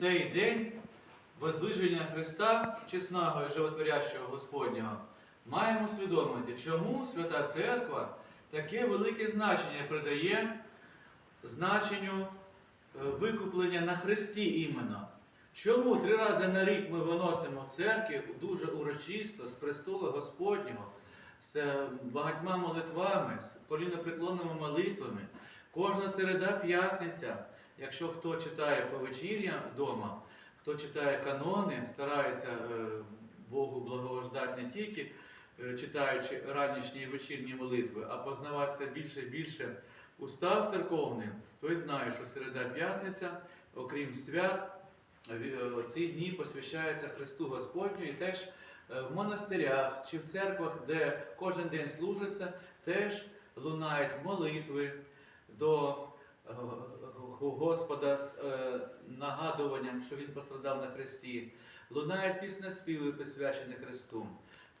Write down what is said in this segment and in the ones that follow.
цей день воздвиження Христа, чесного і животворящого Господнього, маємо усвідомити, чому Свята Церква таке велике значення придає значенню е, викуплення на Христі іменно. Чому три рази на рік ми виносимо в церкві дуже урочисто з престола Господнього, з е, багатьма молитвами, з колінопреклонними молитвами, кожна середа п'ятниця, якщо хто читає повечір'я вдома, хто читає канони, старається е, Богу благовождати не тільки е, читаючи ранішні і вечірні молитви, а познаватися більше і більше устав церковний, той знає, що середа п'ятниця, окрім свят, е, ці дні посвящаються Христу Господню. І теж в монастирях чи в церквах, де кожен день служиться, теж лунають молитви до Господа з е, нагадуванням, що Він пострадав на Христі, лунають піснеспіви, присвячені Христу.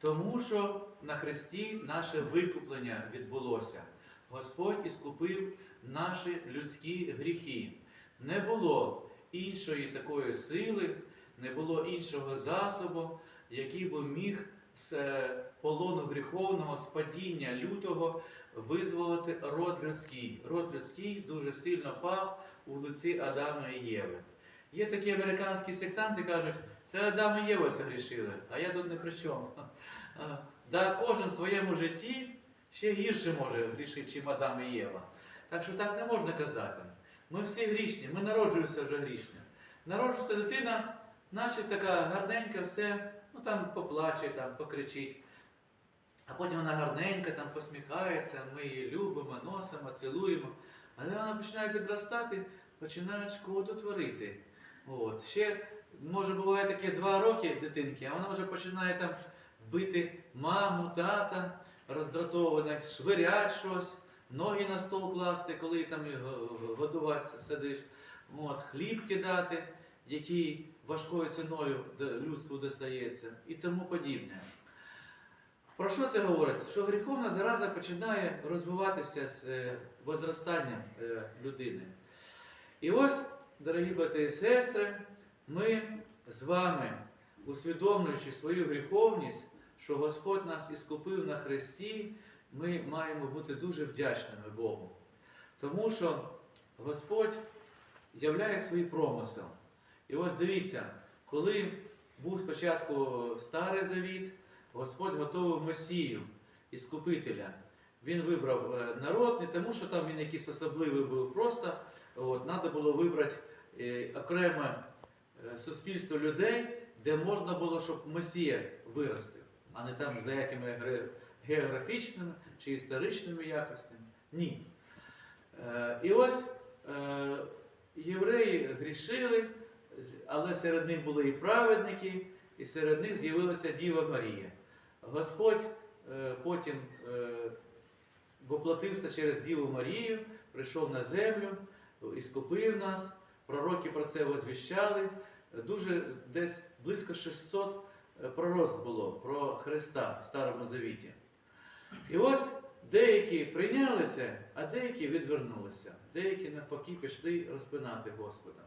Тому що на Христі наше викуплення відбулося. Господь іскупив наші людські гріхи. Не було іншої такої сили, не було іншого засобу, який би міг з е, полону гріховного, з падіння лютого визволити род людський. Род людський дуже сильно пав у лиці Адама і Єви. Є такі американські сектанти, кажуть, це Адам і Єва согрішили, а я тут не при чому. Да, кожен в своєму житті ще гірше може грішити, чим Адам і Єва. Так що так не можна казати. Ми всі грішні, ми народжуємося вже грішні. Народжується дитина, наче така гарненька, все, ну там поплаче, там покричить. А потім вона гарненька, там посміхається, ми її любимо, носимо, цілуємо. Але вона починає підростати, починає шкоду творити. От. Ще, може, буває таке два роки дитинки, а вона вже починає там бити маму, тата, роздратована, швирять щось, ноги на стол класти, коли там і годуватися сидиш. От, хліб кидати, який важкою ціною людству достається, і тому подібне. Про що це говорить? Що гріховна зараза починає розвиватися з е, возростанням е, людини. І ось, дорогі брати і сестри, ми з вами, усвідомлюючи свою гріховність, що Господь нас іскупив на Христі, ми маємо бути дуже вдячними Богу. Тому що Господь являє свій промисел. І ось дивіться, коли був спочатку Старий Завіт, Господь готовив Месію, Іскупителя. Він вибрав е, народ не тому, що там він якийсь особливий був, просто от, треба було вибрати е, окреме е, суспільство людей, де можна було, щоб Месія виростив, а не там за якими географічними чи історичними якостями. Ні. І ось євреї грішили, але серед них були і праведники, і серед них з'явилася Діва Марія. Господь е, потім е, воплотився через Діву Марію, прийшов на землю, і скупив нас. Пророки про це возвіщали. Дуже десь близько 600 пророцтв було про Христа в Старому Завіті. І ось деякі прийняли це, а деякі відвернулися. Деякі навпаки пішли розпинати Господа.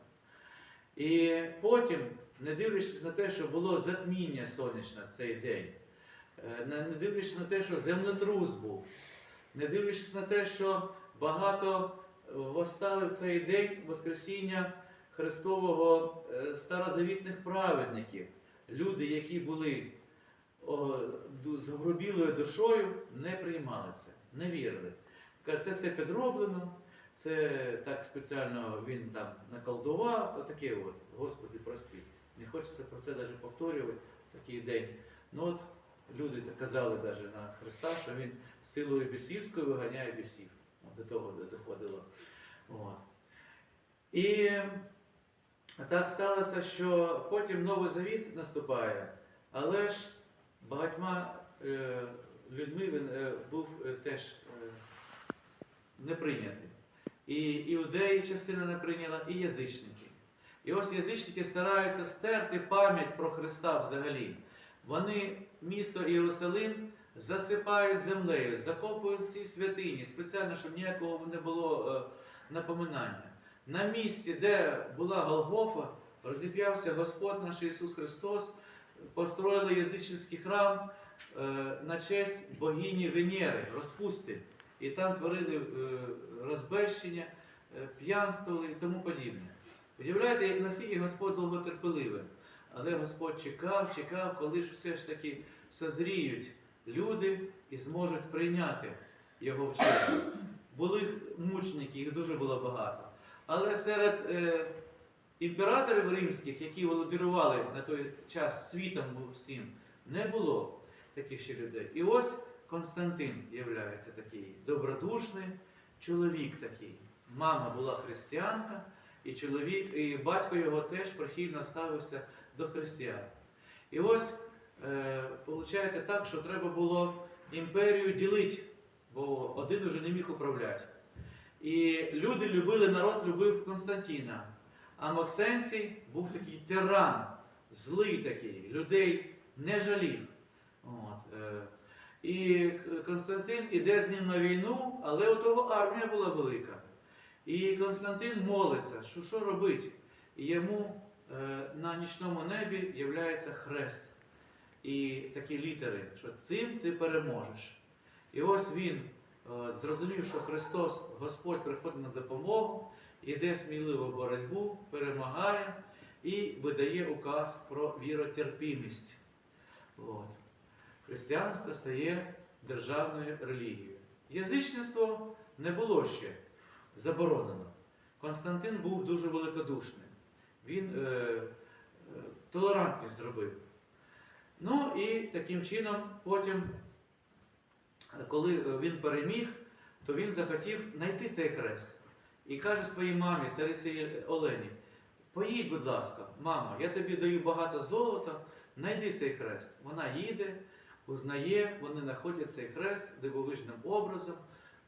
І потім, не дивлячись на те, що було затміння сонячне в цей день, е, не дивлячись на те, що землетрус був, не дивлячись на те, що багато е, восстали в цей день Воскресіння Христового е, старозавітних праведників, люди, які були з душою, не приймали це, не вірили. Це все підроблено, це так спеціально він там наколдував, то таке от, Господи, прости. Не хочеться про це навіть повторювати такий день. Ну от люди казали навіть на Христа, що він силою бісівською виганяє бісів. До того доходило. От. І так сталося, що потім Новий Завіт наступає, але ж багатьма е, людьми він е, був е, теж не прийнятий. І іудеї частина не прийняла, і язичники. І ось язичники стараються стерти пам'ять про Христа взагалі. Вони місто Єрусалим засипають землею, закопують всі святині, спеціально, щоб ніякого не було е, напоминання. На місці, де була Голгофа, розіп'явся Господь наш Ісус Христос, построїли язичницький храм е, на честь богині Венери, розпусти. І там творили е, розбещення, е, п'янствували і тому подібне. Уявляєте, наскільки Господь довготерпеливий. Але Господь чекав, чекав, коли ж все ж таки созріють люди і зможуть прийняти його вчення. Були мученики, їх дуже було багато. Але серед е, імператорів римських, які володарювали на той час світом всім, не було таких ще людей. І ось Константин являється такий добродушний чоловік такий. Мама була християнка, і чоловік, і батько його теж прихильно ставився до християн. І ось е, виходить так, що треба було імперію ділити, бо один уже не міг управляти. І люди любили, народ любив Константина. А Максенцій був такий тиран, злий такий, людей не жалів. От, е, і Константин іде з ним на війну, але у того армія була велика. І Константин молиться, що що робить? І йому е, на нічному небі являється хрест. І такі літери, що цим ти переможеш. І ось він е, зрозумів, що Христос, Господь приходить на допомогу, іде сміливо в боротьбу, перемагає і видає указ про віротерпімість. От. Християнство стає державною релігією. Язичництво не було ще заборонено. Константин був дуже великодушним. Він е, е, толерантність зробив. Ну і таким чином, потім, е, коли він переміг, то він захотів знайти цей хрест. І каже своїй мамі, цариці Олені, поїдь, будь ласка, мамо, я тобі даю багато золота, знайди цей хрест. Вона їде, узнає, вони знаходять цей хрест дивовижним образом.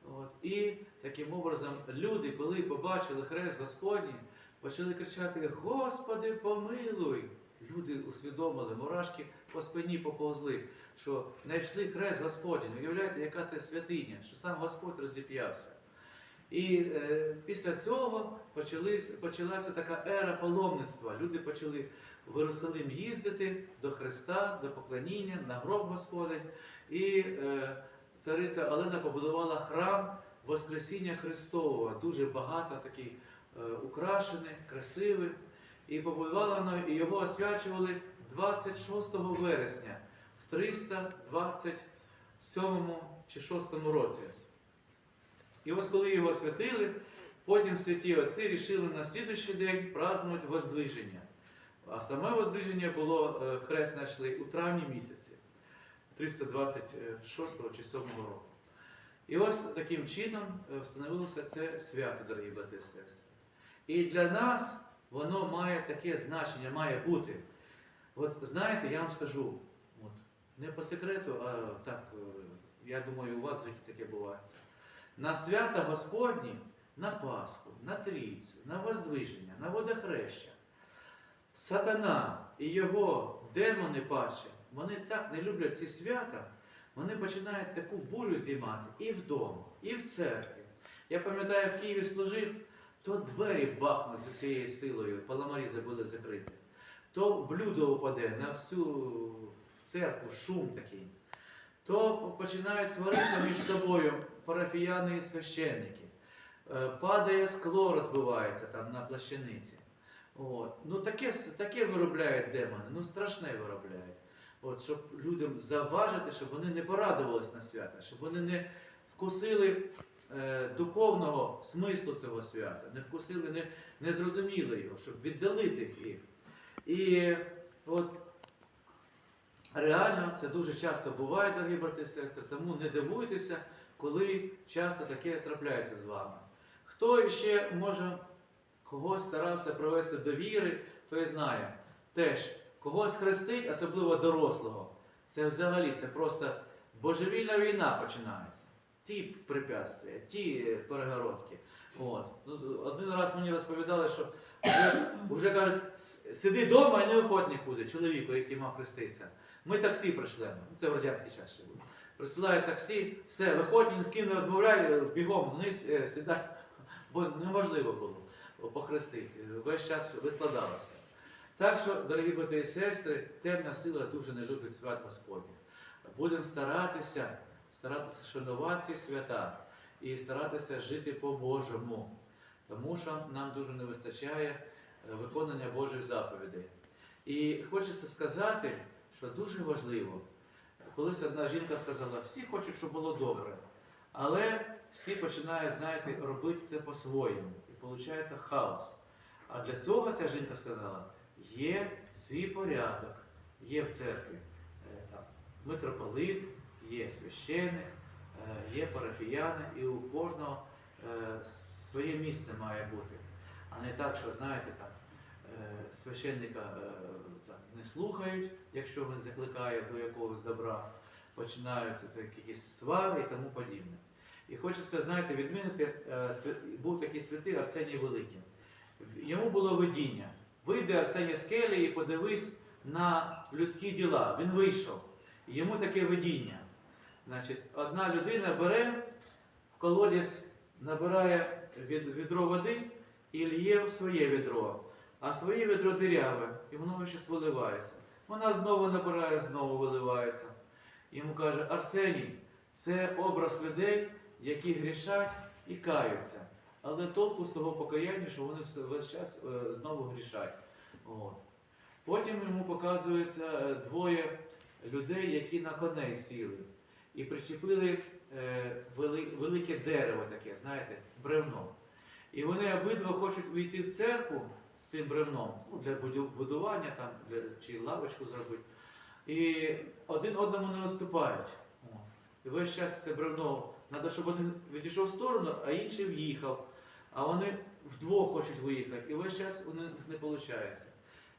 От. І таким образом люди, коли побачили хрест Господній, почали кричати: Господи, помилуй! Люди усвідомили, мурашки по спині поповзли, що знайшли хрест Господній. Уявляєте, яка це святиня, що сам Господь роздіп'явся. І е, після цього почались, почалася така ера паломництва. Люди почали в Єрусалим їздити до Христа, до поклоніння, на гроб Господень. І е, цариця Олена побудувала храм Воскресіння Христового, дуже багато такий е, украшений, красивий. І побудувала вона, і його освячували 26 вересня в 327 чи 6 році. І ось коли його святили, потім святі отці рішили на слідуючий день празднувати Воздвиження. А саме Воздвиження було е, хрест знайшли у травні місяці 326 чи 7 року. І ось таким чином е, встановилося це свято, дорогі брати і сестри. І для нас воно має таке значення, має бути. От знаєте, я вам скажу, от, не по секрету, а так, е, я думаю, у вас в таке бувається. На свята Господні, на Пасху, на Трійцю, на Воздвиження, на водохреща. Сатана і його демони падші, вони так не люблять ці свята, вони починають таку бурю здіймати і вдома, і в церкві. Я пам'ятаю, в Києві служив, то двері бахнуть з усією силою, паламарі були закриті, то блюдо упаде на всю церкву, шум такий, то починають сваритися між собою парафіяни і священники. Е, Падає скло, розбивається там на плащаниці. От. Ну таке, таке виробляють демони, ну страшне виробляють. От, щоб людям заважити, щоб вони не порадувались на свята, щоб вони не вкусили е, духовного смислу цього свята, не вкусили, не, не зрозуміли його, щоб віддалити їх. І от реально це дуже часто буває, дорогі брати і сестри, тому не дивуйтеся, коли часто таке трапляється з вами. Хто ще може когось старався привести до віри, той знає. Теж когось хрестить, особливо дорослого. Це взагалі це просто божевільна війна починається. Ті препятствия, ті перегородки. От. Ну, Один раз мені розповідали, що вже, вже кажуть, сиди вдома і не виходь нікуди, чоловіку, який мав хреститися. Ми таксі прийшли. це в радянський час ще було. Присилають таксі, все, виходь, ні з ким не розмовляй, бігом вниз, е, сідай, бо неможливо було похрестити. Весь час викладалося. Так що, дорогі брати і сестри, темна сила дуже не любить свят Господніх. Будемо старатися, старатися шанувати ці свята і старатися жити по-божому, тому що нам дуже не вистачає е, виконання Божих заповідей. І хочеться сказати, що дуже важливо. Колись одна жінка сказала, всі хочуть, щоб було добре, але всі починають, знаєте, робити це по-своєму. І виходить хаос. А для цього ця жінка сказала, є свій порядок, є в церкві е, там, митрополит, є священник, е, є парафіяни, і у кожного е, своє місце має бути. А не так, що знаєте, там, священника е, там, не слухають, якщо він закликає до якогось добра, починають е, якісь свари і тому подібне. І хочеться, знаєте, відмінити, е, був такий святий Арсеній Великий. Йому було видіння. Вийди Арсеній з келії і подивись на людські діла. Він вийшов. Йому таке видіння. Значить, одна людина бере в колодязь, набирає від, відро води і лє в своє відро, а своє відро диряве, і воно щось виливається. Вона знову набирає, знову виливається. Йому каже, Арсеній, це образ людей, які грішать і каються. Але толку з того покаяння, що вони весь час е, знову грішать. От. Потім йому показується е, двоє людей, які на коней сіли, і причепили е, велике дерево таке, знаєте, бревно. І вони обидва хочуть увійти в церкву з цим бревном ну, для будування там, для, чи лавочку зробити. І один одному не наступають. І весь час це бревно, треба, щоб один відійшов в сторону, а інший в'їхав. А вони вдвох хочуть виїхати, і весь час у них не виходить.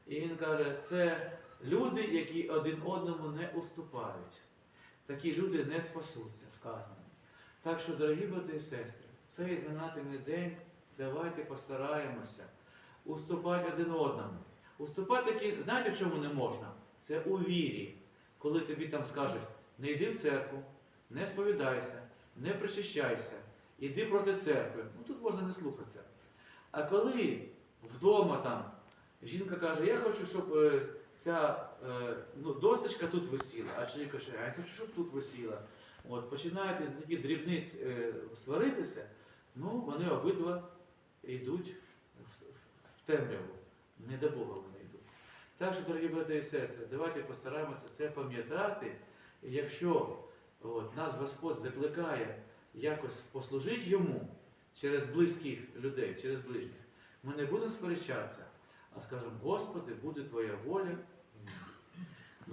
І він каже, це люди, які один одному не уступають. Такі люди не спасуться, сказано. Так що, дорогі брати і сестри, цей знаменательний день давайте постараємося уступати один одному. Уступати знаєте, в чому не можна? Це у вірі. Коли тобі там скажуть, не йди в церкву, не сповідайся, не причащайся, іди проти церкви. Ну тут можна не слухатися. А коли вдома там жінка каже, я хочу, щоб е, ця е, ну, досочка тут висіла, а чоловік каже, я хочу, щоб тут висіла. От, починають із таких дрібниць е, сваритися, ну вони обидва йдуть темряву. Не до Бога вони йдуть. Так що, дорогі брати і сестри, давайте постараємося це пам'ятати. Якщо от, нас Господь закликає якось послужити йому через близьких людей, через ближніх, ми не будемо сперечатися, а скажемо, Господи, буде Твоя воля,